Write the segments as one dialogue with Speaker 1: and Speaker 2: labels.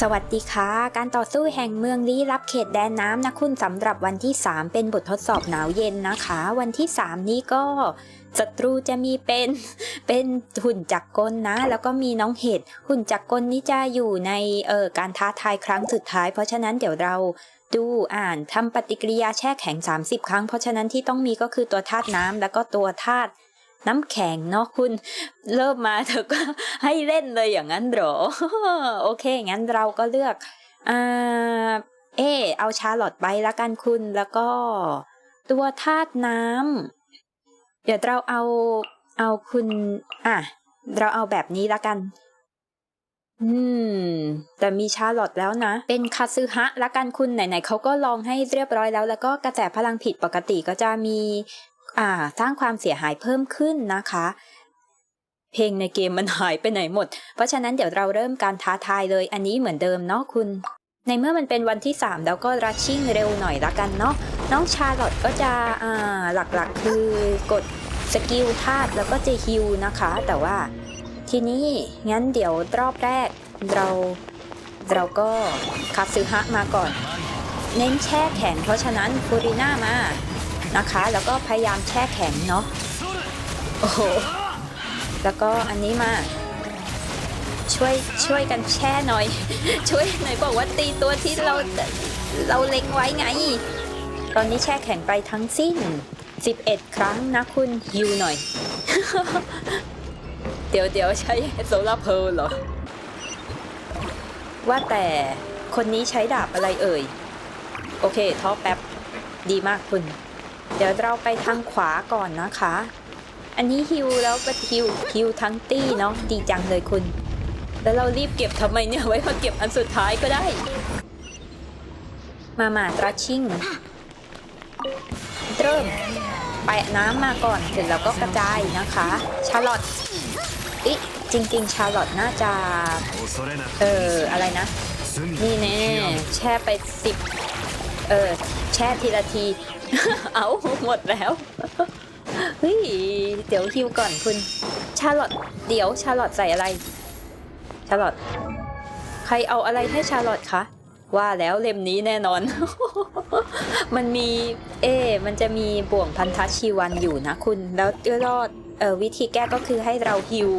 Speaker 1: สวัสดีค่ะ การต่อสู้แห่งเมืองลี้ลับเขตแดนน้ำนะคุณสำหรับวันที่ 3 เป็นบททดสอบหนาวเย็นนะคะ วันที่ 3 นี้ก็ศัตรูจะมีเป็นเป็นหุ่นจักรกลนะ แล้วก็มีน้องเห็ดหุ่นจักรกลนี้จะอยู่ในเอ่อการท้าทายครั้งสุดท้าย เพราะฉะนั้นเดี๋ยวเราดูอ่านทำปฏิกิริยาแช่แข็ง 30 ครั้ง เพราะฉะนั้นที่ต้องมีก็คือตัวธาตุน้ำแล้วก็ตัวธาตุ น้ำแข็งเนาะคุณเริ่มมาเธอก็ให้เล่นเลยอย่างนั้นเหรอ โอเค งั้นเราก็เลือกอ่าเออเอาชาร์ลอตไปละกันคุณแล้วก็ ตัวธาตุน้ำเดี๋ยวเราเอาเอาคุณ อะ เราเอาแบบนี้ละกัน อืม แต่มีชาร์ลอตแล้วนะ เป็นคาซึฮะละกันคุณไหนๆเขาก็ลองให้เรียบร้อยแล้ว แล้วก็กระแสพลังผิดปกติก็จะมี สร้างความเสียหายเพิ่มขึ้นนะคะ เพลงในเกมมันหายไปไหนหมด เพราะฉะนั้นเดี๋ยวเราเริ่มการท้าทายเลยอันนี้เหมือนเดิมเนาะคุณ ในเมื่อมันเป็นวันที่ 3 แล้วก็รัชชิ่งเร็วหน่อยละกันเนาะน้องชาร์ลอตก็จะอ่าหลักๆคือกดสกิลธาตุแล้วก็จะฮิวนะคะ แต่ว่าทีนี้งั้นเดี๋ยวรอบแรกเราเราก็คาซึฮะมาก่อน เน้นแช่แข็งเพราะฉะนั้นฟูริน่ามา นะคะ แล้วก็พยายามแช่แข็งเนาะโอ้โหแล้วก็อันนี้มาช่วยช่วยกันแช่หน่อย ช่วยหน่อยบอกว่าตีตัวที่เราเราเล็งไว้ไง ตอนนี้แช่แข็งไปทั้งสิ้น 11 ครั้งนะคุณฮิวหน่อย เดี๋ยวเดี๋ยวใช้โซลาร์เพลเหรอ ว่าแต่คนนี้ใช้ดาบอะไรเอ่ย โอเค ท้อแป๊บ ดีมากคุณ เดี๋ยวเราไปทางขวาก่อนนะคะ อันนี้ฮิวแล้วก็ฮิวฮิวทั้งตี้เนาะดีจังเลยคุณ แล้วเรารีบเก็บทำไมเนี่ยไว้มาเก็บอันสุดท้ายก็ได้ มามาตราชิงเริ่มแปะน้ำมาก่อนเสร็จแล้วก็กระจายนะคะ ชาลอตอิจริง ๆ ชาลอตน่าจะ เอออะไรนะ นี่แน่แช่ไปสิบเออ แช่ทีละที เอาหมดแล้ว เฮ้ย เดี๋ยวฮิวก่อนคุณ ชาลอตเดี๋ยวชาลอตใส่อะไร ชาลอตใครเอาอะไรให้ชาลอตคะ ว่าแล้วเล่มนี้แน่นอน มันมี เอมันจะมีบ่วงพันธชีวันอยู่นะคุณ แล้วรอดเออวิธีแก้ก็คือให้เราฮิว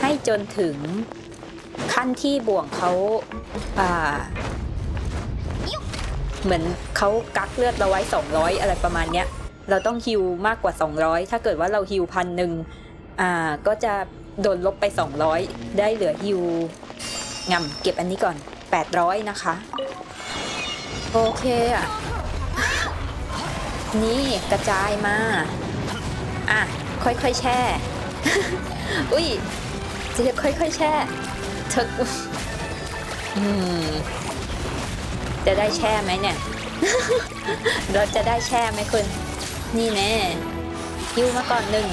Speaker 1: ให้จนถึงขั้นที่บ่วงเขาอ่า เหมือนเขากักเลือดเราไว้ 200 อะไรประมาณเนี้ย เราต้องฮิวมากกว่า 200 ถ้าเกิดว่าเราฮิวพันหนึ่งอ่าก็จะโดนลบไป 200 ได้เหลือฮิวงำเก็บอันนี้ก่อน 800 นะคะ โอเคอะ นี่กระจายมา อะ ค่อยๆแช่ อุ้ยจะค่อยๆแช่เธออืม จะได้แช่ไหมเนี่ย เราจะได้แช่ไหมคุณ นี่แน่ฮิวมาก่อนหนึ่ง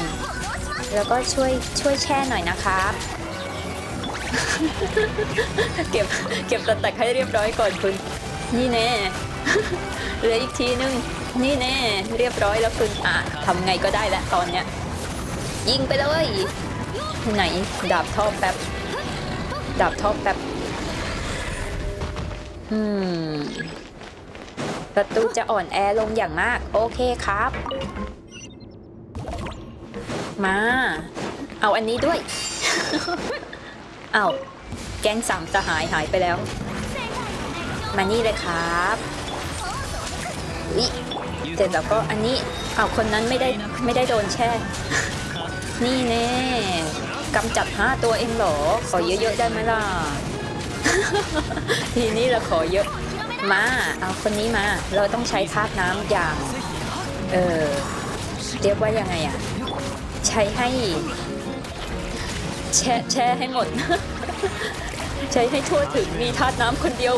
Speaker 1: แล้วก็ช่วยช่วยแช่หน่อยนะครับ เก็บเก็บตะแตกให้เรียบร้อยก่อนคุณ นี่แน่เหลืออีกทีนึง นี่แน่ เรียบร้อยแล้วคุณอะทำไงก็ได้แล้วตอนเนี้ย ยิงไปเลย ไหน ดาบท่อแป๊บ ดาบท่อแป๊บ อืม ประตูจะอ่อนแอลงอย่างมาก โอเคครับ มา เอาอันนี้ด้วย เอาแก๊งสามสหายหายไปแล้ว มานี่เลยครับวิเสร็จแล้วก็อันนี้เอาคนนั้นไม่ได้ไม่ได้โดนแช่ นี่แน่กำจัดห้าตัวเองเหรอ ขอเยอะๆได้ไหมล่ะ ทีนี้เราขอเยอะมาเอาคนนี้มา เราต้องใช้ธาตุน้ำอย่าง เออเรียกว่ายังไงอะใช้ให้ แช่แช่ให้หมด ใช้ให้ทั่วถึงมีธาตุน้ำคนเดียว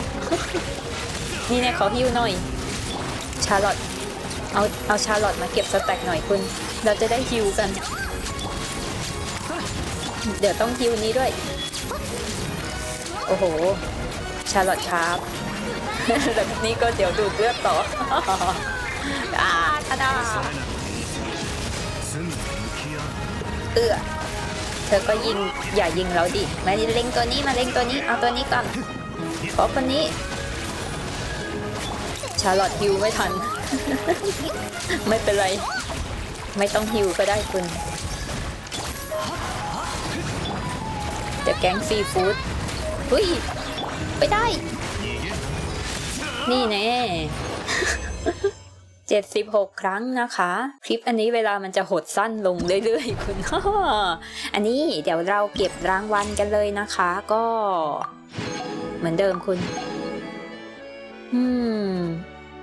Speaker 1: นี่เนี่ยขอฮิ้วหน่อย ชาร์ลอตเอาเอาชาร์ลอตมาเก็บสแต็กหน่อยคุณ เราจะได้ฮิวกัน เดี๋ยวต้องฮิวนี้ด้วย โอ้โห ชาลอตชาร์ปแบบนี้ก็เดี๋ยวดูเลือดต่ออาทดาเอื้อเธอก็ยิงอย่ายิงเราดิมาเล็งตัวนี้มาเล็งตัวนี้เอาตัวนี้ก่อนขอคนนี้ ชาลอตฮิวไม่ทัน ไม่เป็นไร ไม่ต้องฮิวก็ได้คุณจะแก๊งซีฟู้ด เฮ้ย ไปได้ นี่แน่76ครั้งนะคะ คลิปอันนี้เวลามันจะหดสั้นลงเรื่อยๆ คุณอันนี้เดี๋ยวเราเก็บรางวัลกันเลยนะคะ ก็ เหมือนเดิมคุณ อืม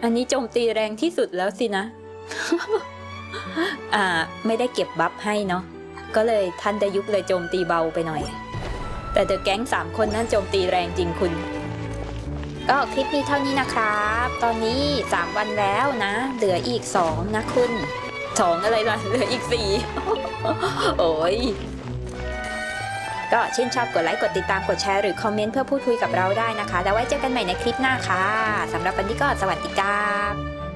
Speaker 1: อันนี้โจมตีแรงที่สุดแล้วสินะ อ่า ไม่ได้เก็บบัฟให้เนาะก็เลยท่านดยุกเลยโจมตีเบาไปหน่อย แต่เดอะแก๊งสามคนนั้นโจมตีแรงจริงคุณ ก็คลิปนี้เท่านี้นะครับ ตอนนี้ 3 วันแล้วนะ เหลืออีก 2 นะคุณ 2 อะไรล่ะ เหลืออีก 4 โอ้ยก็ชื่นชอบกดไลค์ กดติดตาม กดแชร์ หรือคอมเมนต์เพื่อพูดคุยกับเราได้นะคะ แล้วไว้เจอกันใหม่ในคลิปหน้าค่ะสำหรับวันนี้ก็สวัสดีครับ